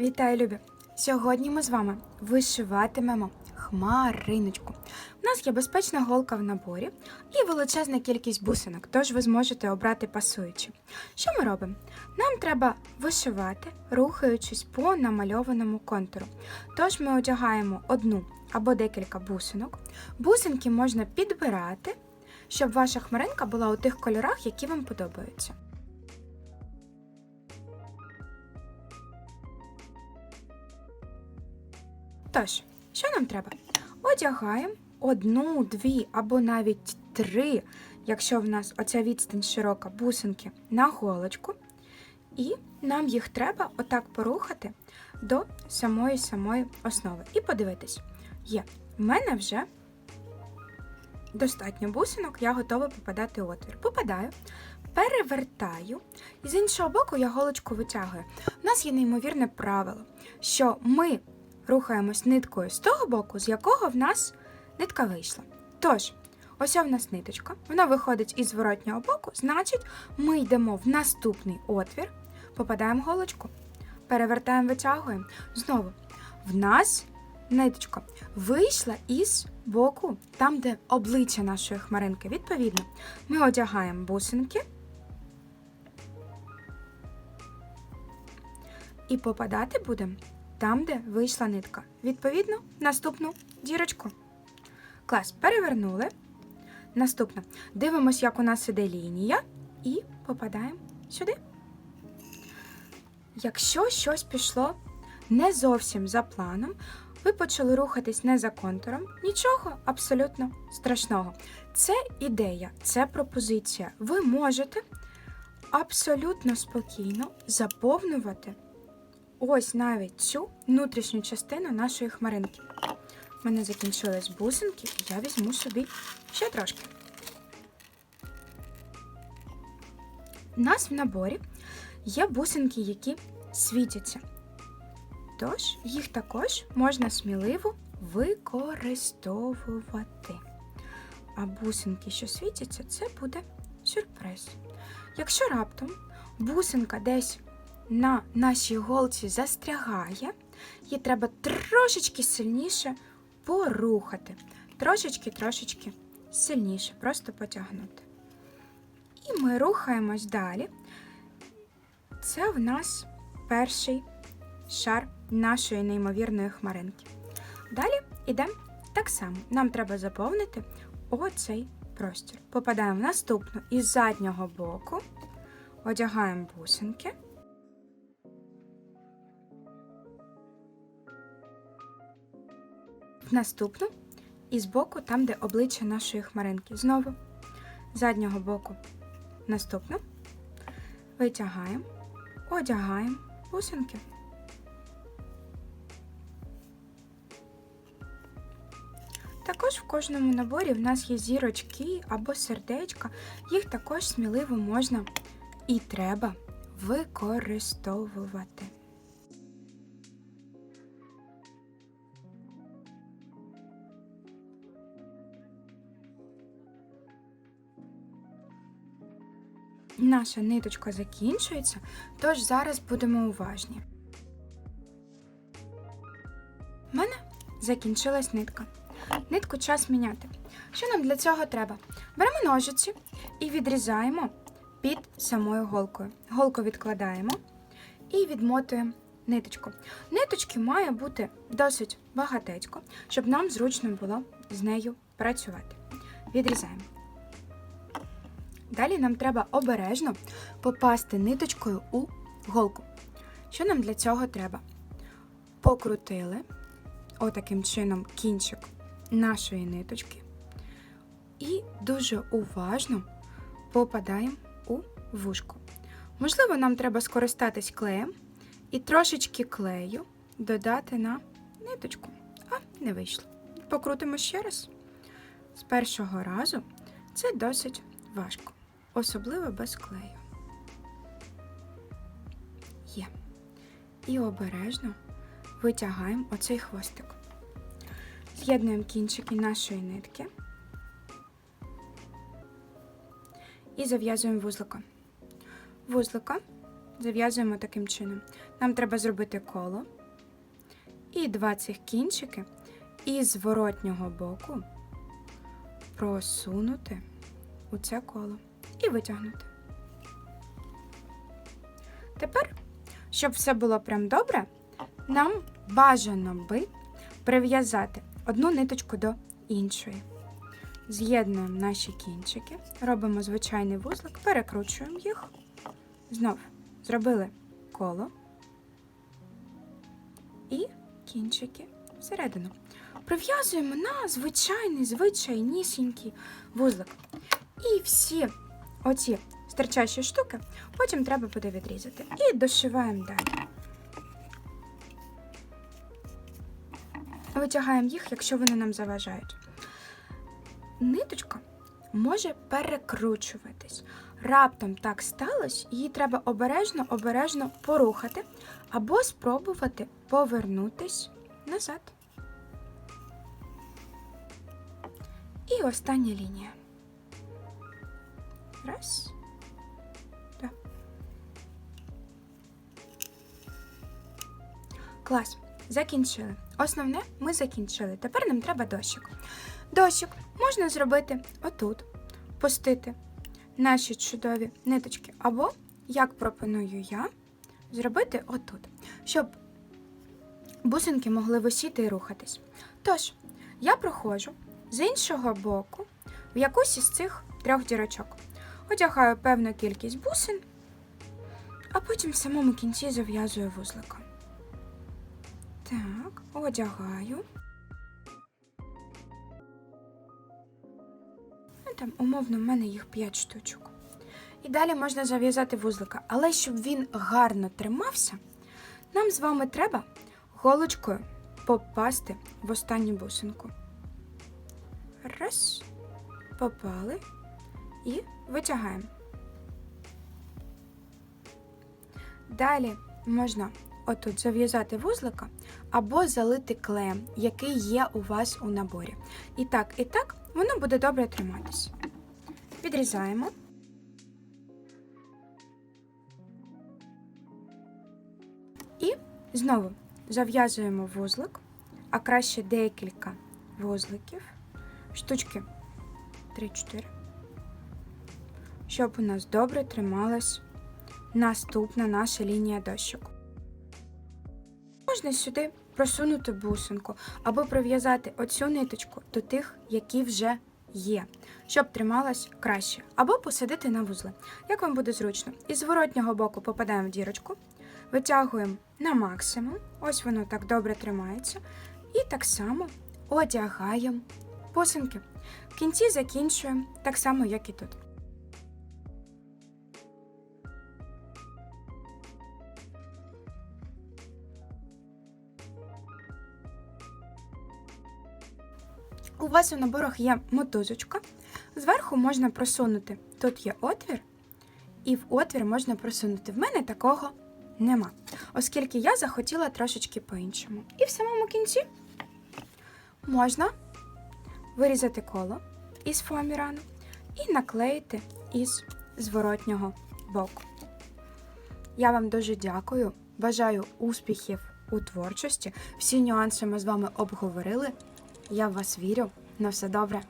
Вітаю, любі! Сьогодні ми з вами вишиватимемо хмариночку. У нас є безпечна голка в наборі і величезна кількість бусинок, тож ви зможете обрати пасуючі. Що ми робимо? Нам треба вишивати, рухаючись по намальованому контуру. Тож ми одягаємо одну або декілька бусинок. Бусинки можна підбирати, щоб ваша хмаринка була у тих кольорах, які вам подобаються. Тож, що нам треба? Одягаємо одну, дві або навіть три, якщо в нас оця відстань широка бусинки на голочку, і нам їх треба отак порухати до самої самої основи. І подивитись, є, в мене вже достатньо бусинок, я готова попадати у отвір. Попадаю, перевертаю, і з іншого боку я голочку витягую. У нас є неймовірне правило, що ми рухаємось ниткою з того боку, з якого в нас нитка вийшла. Тож, ось в нас ниточка, вона виходить із зворотнього боку, значить, ми йдемо в наступний отвір, попадаємо голочку, перевертаємо, витягуємо. Знову, в нас ниточка вийшла із боку, там, де обличчя нашої хмаринки. Відповідно, ми одягаємо бусинки. І попадати будемо там, де вийшла нитка. Відповідно, наступну дірочку. Клас, перевернули. Наступна. Дивимось, як у нас іде лінія, і попадаємо сюди. Якщо щось пішло не зовсім за планом, ви почали рухатись не за контуром, нічого абсолютно страшного. Це ідея, це пропозиція. Ви можете абсолютно спокійно заповнювати ось навіть цю внутрішню частину нашої хмаринки. У мене закінчились бусинки, і я візьму собі ще трошки. У нас в наборі є бусинки, які світяться. Тож їх також можна сміливо використовувати. А бусинки, що світяться, це буде сюрприз. Якщо раптом бусинка десь на нашій голці застрягає, її треба трошечки сильніше порухати. Трошечки-трошечки сильніше, просто потягнути. І ми рухаємось далі. Це в нас перший шар нашої неймовірної хмаринки. Далі йдемо так само. Нам треба заповнити оцей простір. Попадаємо в наступну із заднього боку, одягаємо бусинки. В наступну і збоку, там, де обличчя нашої хмаринки. Знову з заднього боку наступну. Витягаємо, одягаємо бусинки. Також в кожному наборі в нас є зірочки або сердечка, їх також сміливо можна і треба використовувати. Наша ниточка закінчується, тож зараз будемо уважні. У мене закінчилась нитка. Нитку час міняти. Що нам для цього треба? Беремо ножиці і відрізаємо під самою голкою. Голку відкладаємо і відмотуємо ниточку. Ниточки має бути досить багатецько, щоб нам зручно було з нею працювати. Відрізаємо. Далі нам треба обережно попасти ниточкою у голку. Що нам для цього треба? Покрутили отаким чином кінчик нашої ниточки і дуже уважно попадаємо у вушко. Можливо, нам треба скористатись клеєм і трошечки клею додати на ниточку. А, не вийшло. Покрутимо ще раз. З першого разу це досить важко особливо без клею. Є. І обережно витягаємо оцей хвостик. З'єднуємо кінчики нашої нитки і зав'язуємо вузлика. Вузлика зав'язуємо таким чином. нам треба зробити коло і два цих кінчики із зворотнього боку просунути у це коло і витягнути. Тепер, щоб все було прям добре, нам бажано би прив'язати одну ниточку до іншої. З'єднуємо наші кінчики, робимо звичайний вузлик, перекручуємо їх. Знов зробили коло і кінчики всередину. Прив'язуємо на звичайний, звичайнісінький вузлик. І всі оці стирчащі штуки потім треба буде відрізати. І дошиваємо далі. Витягаємо їх, якщо вони нам заважають. Ниточка може перекручуватись. Раптом так сталося, її треба обережно, обережно порухати або спробувати повернутись назад. І остання лінія. Раз. Два. Клас. Закінчили. Основне ми закінчили. Тепер нам треба дощик. Дощик можна зробити отут, пустити наші чудові ниточки. Або, як пропоную я, зробити отут, щоб бусинки могли висіти і рухатись. Тож, я проходжу з іншого боку в якусь із цих трьох дірочок. Одягаю певну кількість бусин, а потім в самому кінці зав'язую вузликом. Так, одягаю. Ну, там, умовно, в мене їх 5 штучок. І далі можна зав'язати вузлика. Але щоб він гарно тримався, нам з вами треба голочкою попасти в останню бусинку. Раз, попали і витягаємо. Далі можна отут зав'язати вузлика або залити клеєм, який є у вас у наборі. І так, і так воно буде добре триматись. Відрізаємо. І знову зав'язуємо вузлик, а краще декілька вузликів, штучки 3-4, щоб у нас добре трималась наступна наша лінія дощок. Можна сюди просунути бусинку або прив'язати оцю ниточку до тих, які вже є, щоб трималась краще, або посадити на вузли. Як вам буде зручно? Із зворотнього боку попадаємо в дірочку, витягуємо на максимум, ось воно так добре тримається, і так само одягаємо бусинки. В кінці закінчуємо так само, як і тут. Вас у наборах є мотузочка. Зверху можна просунути. Тут є отвір, і в отвір можна просунути. В мене такого нема, оскільки я захотіла трошечки по-іншому. І в самому кінці можна вирізати коло із фоамірану і наклеїти із зворотнього боку. Я вам дуже дякую. Бажаю успіхів у творчості. Всі нюанси ми з вами обговорили. Я в вас вірю. На все добре.